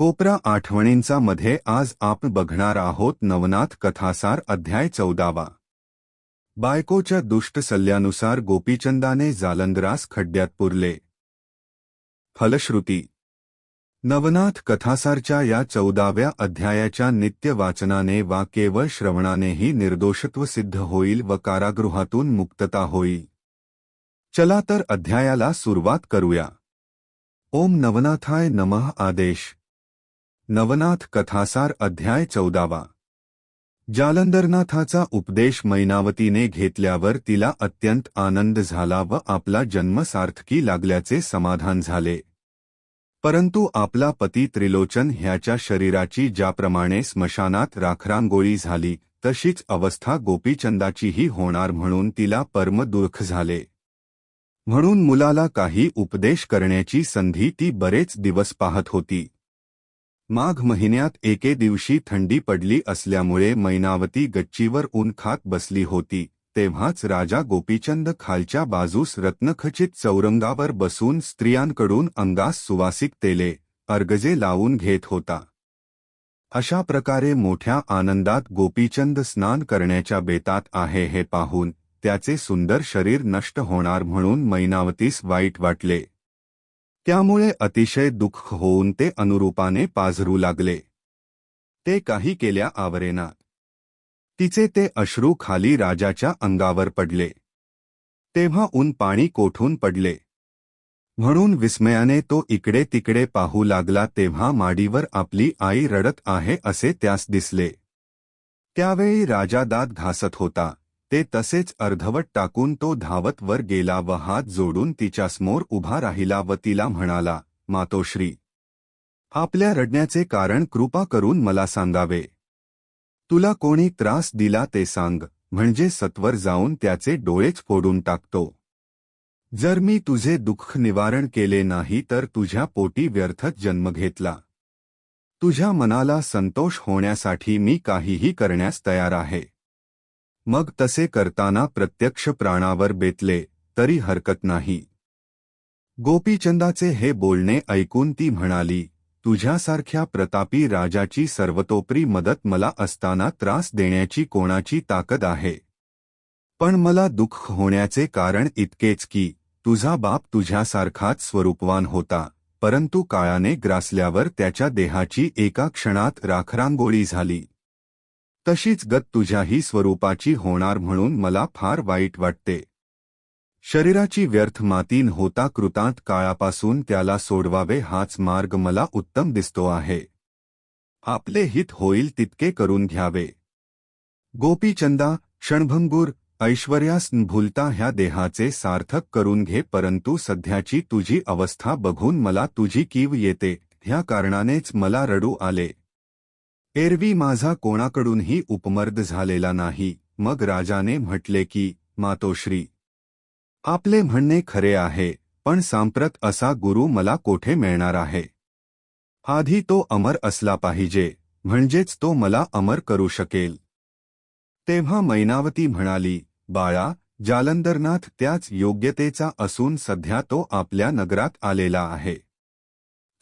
कोपरा आठवणींचा मध्ये आज आपण बघणार आहोत नवनाथ कथासार अध्याय चौदावा. बायकोच्या दुष्ट सल्ल्यानुसार गोपीचंदाने जालंदरास खड्ड्यात पुरले. फलश्रुती. नवनाथ कथासारच्या या चौदाव्या अध्यायाच्या नित्य वाचनाने वा केवळ श्रवणानेही निर्दोषत्व सिद्ध होईल व कारागृहातून मुक्तता होईल चला तर अध्यायाला सुरुवात करूया. ओम नवनाथाय नमः आदेश. नवनाथ कथासार अध्याय चौदावा. जालंदरनाथाचा उपदेश मैनावतीने घेतल्यावर तिला अत्यंत आनंद झाला व आपला जन्म सार्थकी लागल्याचे समाधान झाले. परंतु आपला पती त्रिलोचन ह्याच्या शरीराची ज्याप्रमाणे स्मशानात राखरांगोळी झाली तशीच अवस्था गोपीचंदाचीही होणार म्हणून तिला परमदुःख झाले. म्हणून मुलाला काही उपदेश करण्याची संधी ती बरेच दिवस पाहत होती. माघ महिन्यात एके दिवशी थंडी पडली असल्यामुळे मैनावती गच्चीवर ऊन खात बसली होती तेव्हाच राजा गोपीचंद खालच्या बाजूस रत्नखचित चौरंगावर बसून स्त्रियांकडून अंगास सुवासिक तेले अर्गजे लावून घेत होता. अशा प्रकारे मोठ्या आनंदात गोपीचंद स्नान करण्याच्या बेतात आहे हे पाहून त्याचे सुंदर शरीर नष्ट होणार म्हणून मैनावतीस वाईट वाटले. त्यामुळे अतिशय दुःख होऊन ते अनुरूपाने पाझरू लागले. ते काही केल्या आवरेना. तिचे ते अश्रू खाली राजाच्या अंगावर पडले. तेव्हा ऊन पाणी कोठून पडले? म्हणून विस्मयाने तो इकडे तिकडे पाहू लागला तेव्हा माडीवर आपली आई रडत आहे असे त्यास दिसले. त्यावेळी राजा दात घासत होता. ते तसेच अर्धवट टाकून तो धावत वर गेला व हात जोडून तिच्यासमोर उभा राहिला व तिला म्हणाला मातोश्री आपल्या रडण्याचे कारण कृपा करून मला सांगावे. तुला कोणी त्रास दिला ते सांग म्हणजे सत्वर जाऊन त्याचे डोळेच फोडून टाकतो. जर मी तुझे दुःख निवारण केले नाही तर तुझ्या पोटी व्यर्थच जन्म घेतला. तुझ्या मनाला संतोष होण्यासाठी मी काहीही करण्यास तयार आहे. मग तसे करताना प्रत्यक्ष प्राणावर बेतले, तरी हरकत नाही. गोपीचंदाचे हे बोलणे ऐकून ती म्हणाली, तुझ्यासारख्या प्रतापी राजाची सर्वतोपरी मदत मला असताना त्रास देण्याची कोणाची ताकद आहे? पण मला दुःख होण्याचे कारण इतकेच की, तुझा बाप तुझ्यासारखाच स्वरूपवान होता, परंतु काळाने ग्रासल्यावर त्याच्या देहाची एका क्षणात राखरांगोळी झाली. तशीच गत तुझ्याही स्वरूपाची होणार म्हणून मला फार वाईट वाटते. शरीराची व्यर्थ मातीन होता कृतांत काळापासून त्याला सोडवावे हाच मार्ग मला उत्तम दिसतो आहे. आपले हित होईल तितके करून घ्यावे. गोपीचंदा क्षणभंगूर ऐश्वर्यास भूलता ह्या देहाचे सार्थक करून घे परंतु सध्याची तुझी अवस्था बघून मला तुझी कीव येते ह्या कारणानेच मला रडू आले. एरवी माझा कोणाकडूनही उपमर्द झालेला नाही. मग राजाने म्हटले की मातोश्री आपले म्हणणे खरे आहे पण सांप्रत असा गुरु मला कोठे मिळणार आहे? आधी तो अमर असला पाहिजे म्हणजेच तो मला अमर करू शकेल. तेव्हा मैनावती म्हणाली बाळा जालंदरनाथ त्याच योग्यतेचा असून सध्या तो आपल्या नगरात आलेला आहे.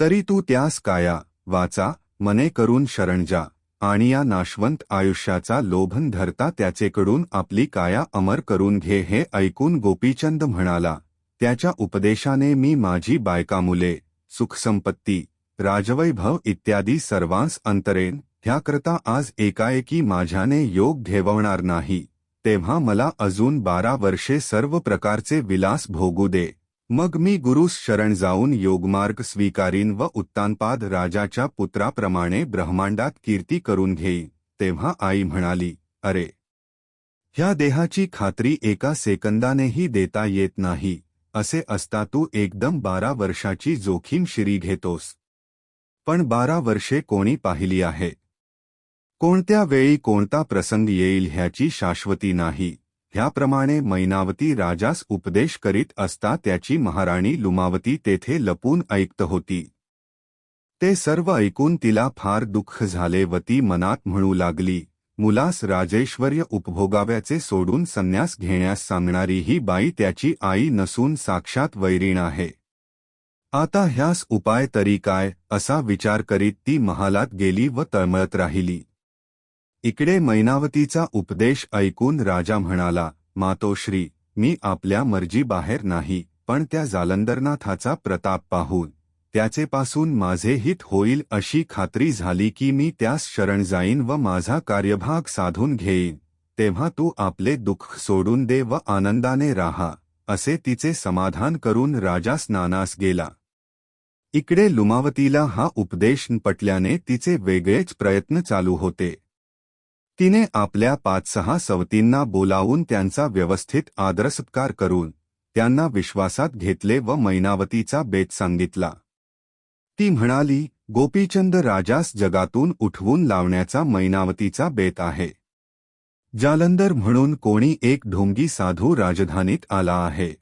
तरी तू त्यास काया वाचा मने करून शरण जा. आणि या नाशवंत आयुष्याचा लोभन धरता त्याचेकडून आपली काया अमर करून घे हे ऐकून गोपीचंद म्हणाला त्याच्या उपदेशाने मी माझी बायका मुले सुखसंपत्ती राजवैभव इत्यादी सर्वांस अंतरेन ह्याकरता आज एकाएकी माझ्याने योग घेवणार नाही. तेव्हा मला अजून बारा वर्षे सर्व प्रकारचे विलास भोगू दे. मग मी गुरुस शरण जाऊन योगमार्ग स्वीकारीन व उत्तानपाद राजाच्या पुत्राप्रमाणे ब्रह्मांडात कीर्ती करून घेईन तेव्हा आई म्हणाली अरे! ह्या देहाची खात्री एका सेकंदानेही देता येत नाही असे असता तू एकदम बारा वर्षाची जोखीम शिरी घेतोस. पण बारा वर्षे कोणी पाहिली आहे? कोणत्या वेळी कोणता प्रसंग येईल ह्याची शाश्वती नाही. ह्याप्रमाणे मैनावती राजास उपदेश करीत असता त्याची महाराणी लुमावती तेथे लपून ऐकत होती. ते सर्व ऐकून तिला फार दुःख झाले व ती मनात म्हणू लागली मुलास राजेश्वर्य उपभोगाव्याचे सोडून संन्यास घेण्यास सांगणारी ही बाई त्याची आई नसून साक्षात वैरीण आहे. आता ह्यास उपाय तरी काय? असा विचार करीत ती महालात गेली व तळमळत राहिली. इकडे मैनावतीचा उपदेश ऐकून राजा म्हणाला मातोश्री मी आपल्या मर्जीबाहेर नाही पण त्या जालंदरनाथाचा प्रताप पाहून. त्याचेपासून माझे हित होईल अशी खात्री झाली की मी त्यास शरण जाईन व माझा कार्यभाग साधून घेईन. तेव्हा तू आपले दुःख सोडून दे व आनंदाने राहा असे तिचे समाधान करून राजा स्नानास गेला. इकडे लुमावतीला हा उपदेश पटल्याने तिचे वेगळेच प्रयत्न चालू होते. तिने आपल्या पाच सहा सवतींना बोलावून त्यांचा व्यवस्थित आदरसत्कार करून त्यांना विश्वासात घेतले व मैनावतीचा बेत सांगितला. ती म्हणाली गोपीचंद राजास जगातून उठवून लावण्याचा मैनावतीचा बेत आहे. जालंधर म्हणून कोणी एक ढोंगी साधू राजधानीत आला आहे.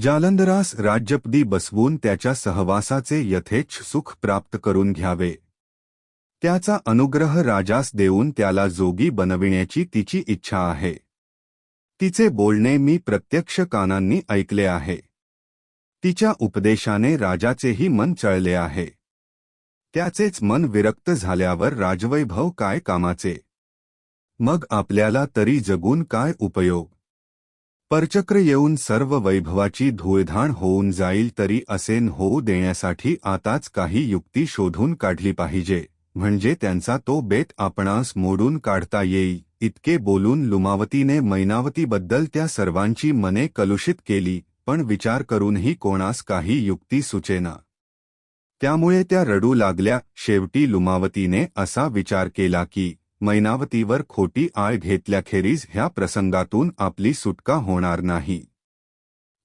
जालंधरास राज्यपदी बसवून त्याच्या सहवासाचे यथेच्छ सुख प्राप्त करून घ्यावे. त्याचा अनुग्रह राजास देऊन त्याला जोगी बनविण्याची तिची इच्छा आहे. तिचे बोलणे मी प्रत्यक्ष कानांनी ऐकले आहे. तिच्या उपदेशाने राजाचेही मन चळले आहे. त्याचेच मन विरक्त झाल्यावर राजवैभव काय कामाचे? मग आपल्याला तरी जगून काय उपयोग? परचक्र येऊन सर्व वैभवाची धूळधाण होऊन जाईल तरी असेन होऊ देण्यासाठी आताच काही युक्ती शोधून काढली पाहिजे. म्हणजे त्यांचा तो बेत आपणास मोडून काढता येई. इतके बोलून लुमावतीने मैनावतीबद्दल त्या सर्वांची मने कलुषित केली पण विचार करूनही कोणास काही युक्ती सुचेना. त्यामुळे त्या रडू लागल्या. शेवटी लुमावतीने असा विचार केला की मैनावतीवर खोटी आळ घेतल्याखेरीज ह्या प्रसंगातून आपली सुटका होणार नाही.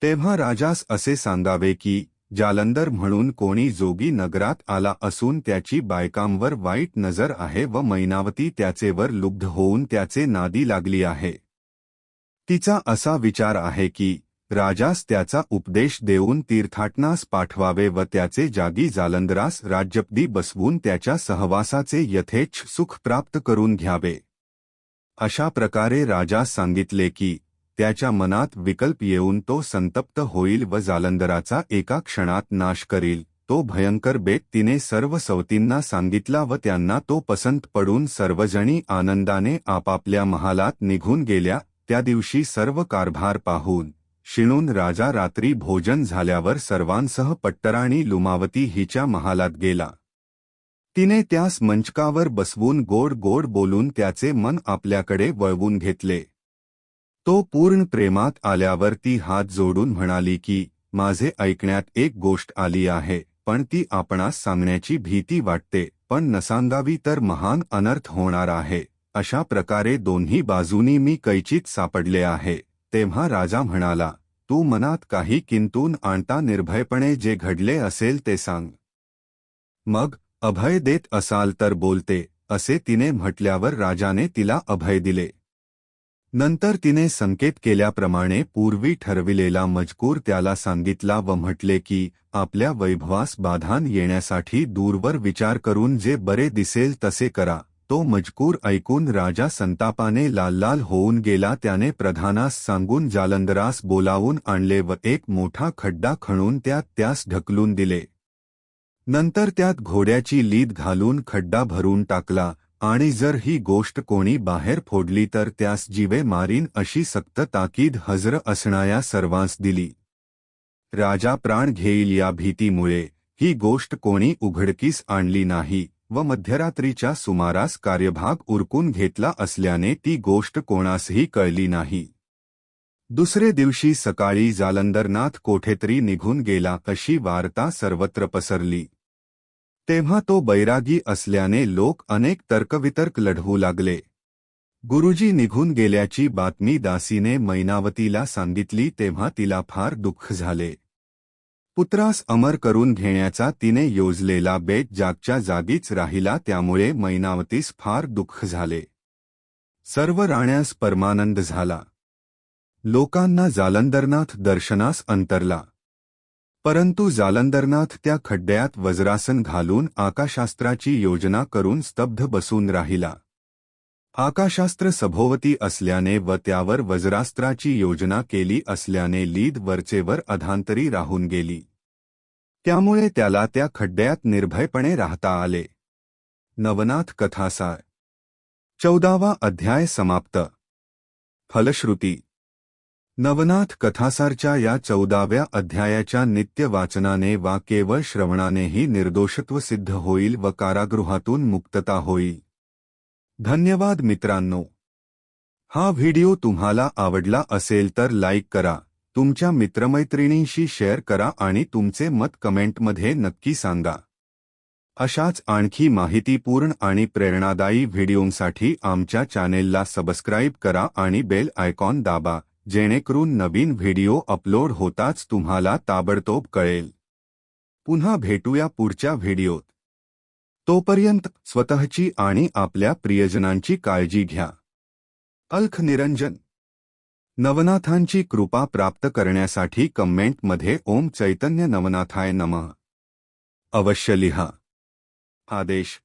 तेव्हा राजास असे सांगावे की जालंदर म्हणून कोणी जोगी नगरात आला असून त्याची बायकांवर वाईट नजर आहे व मैनावती त्याचेवर लुब्ध होऊन त्याचे नादी लागली आहे. तिचा असा विचार आहे की राजास त्याचा उपदेश देऊन तीर्थाटनास पाठवावे व त्याचे जागी जालंदरास राज्यपदी बसवून त्याच्या सहवासाचे यथेच्छ सुख प्राप्त करून घ्यावे. अशा प्रकारे राजास सांगितले की त्याच्या मनात विकल्प येऊन तो संतप्त होईल व जालंदराचा एका क्षणात नाश करील. तो भयंकर बेत तिने सर्व सवतींना सांगितला व त्यांना तो पसंत पडून सर्वजणी आनंदाने आपापल्या महालात निघून गेल्या. त्या दिवशी सर्व कारभार पाहून शिणून राजा रात्री भोजन झाल्यावर सर्वांसह पट्टराणी लुमावती हिच्या महालात गेला. तिने त्यास मंचकावर बसवून गोड गोड बोलून त्याचे मन आपल्याकडे वळवून घेतले. तो पूर्ण प्रेमात आल्यावर ती हात जोडून म्हणाली की माझे ऐकण्यात एक गोष्ट आली आहे पण ती आपणास सांगण्याची भीती वाटते पण नसांगावी तर महान अनर्थ होणार आहे. अशा प्रकारे दोन्ही बाजूनी मी कैचीत सापडले आहे तेव्हा राजा म्हणाला तू मनात काही किंतून आणता निर्भयपणे जे घडले असेल ते सांग. मग अभय देत असाल तर बोलते असे तिने म्हटल्यावर राजाने तिला अभय दिले. नंतर तिने संकेत केल्याप्रमाणे पूर्वी ठरविलेला मजकूर त्याला सांगितला व म्हटले की आपल्या वैभवास बाधान येण्यासाठी दूरवर विचार करून जे बरे दिसेल तसे करा. तो मजकूर ऐकून राजा संतापाने लाल लाल होऊन गेला त्याने प्रधानास सांगून जालंदरास बोलावून आणले व एक मोठा खड्डा खणून त्यात त्यास ढकलून दिले. नंतर त्यात घोड्याची लीद घालून खड्डा भरून टाकला आणि जर ही गोष्ट कोणी बाहेर फोडली तर त्यास जीवे मारीन अशी सक्त ताकीद हजर असणाऱ्या सर्वांस दिली. राजा प्राण घेईल या भीतीमुळे ही गोष्ट कोणी उघडकीस आणली नाही व मध्यरात्रीच्या सुमारास कार्यभाग उरकून घेतला असल्याने ती गोष्ट कोणासही कळली नाही. दुसरे दिवशी सकाळी जालंदरनाथ कोठेतरी निघून गेला अशी वार्ता सर्वत्र पसरली. तेव्हा तो बैरागी असल्याने लोक अनेक तर्कवितर्क लढवू लागले. गुरुजी निघून गेल्याची बातमी दासीने मैनावतीला सांगितली तेव्हा तिला फार दुःख झाले. पुत्रास अमर करून घेण्याचा तिने योजलेला बेत जागच्या जागीच राहिला त्यामुळे मैनावतीस फार दुःख झाले. सर्व राण्यास परमानंद झाला. लोकांना जालंदरनाथ दर्शनास अंतरला. परंतु जालंदरनाथ त्या खड्ड्यात वज्रासन घालून आकाशास्त्राची योजना करून स्तब्ध बसून राहिला. आकाशास्त्र सभोवती असल्याने व त्यावर वज्रास्त्राची योजना केली असल्याने लीद वरचेवर अधांतरी राहून गेली. त्यामुळे त्याला त्या खड्ड्यात निर्भयपणे राहता आले. नवनाथ कथासार. चौदावा अध्याय समाप्त. फलश्रुती. नवनाथ कथासारच्या या चौदाव्या अध्यायाच्या नित्य वाचनाने वा केवळ श्रवणानेही निर्दोषत्व सिद्ध होईल व कारागृहातून मुक्तता होईल. धन्यवाद मित्रांनो. हा व्हिडिओ तुम्हाला आवडला असेल तर लाईक करा तुमच्या मित्रमैत्रिणींशी शेअर करा आणि तुमचे मत कमेंटमध्ये नक्की सांगा. अशाच आणखी माहितीपूर्ण आणि प्रेरणादायी व्हिडिओंसाठी आमच्या चॅनेलला सबस्क्राईब करा आणि बेल आयकॉन दाबा. जेणेकरून नवीन व्हिडिओ अपलोड होताच तुम्हाला ताबडतोब कळेल. पुन्हा भेटूया पुढच्या व्हिडिओत. तोपर्यंत स्वतःची आणि आपल्या प्रियजनांची काळजी घ्या. अल्ख निरंजन. नवनाथांची कृपा प्राप्त करण्यासाठी कमेंटमध्ये ओम चैतन्य नवनाथाय नमः. अवश्य लिहा. आदेश.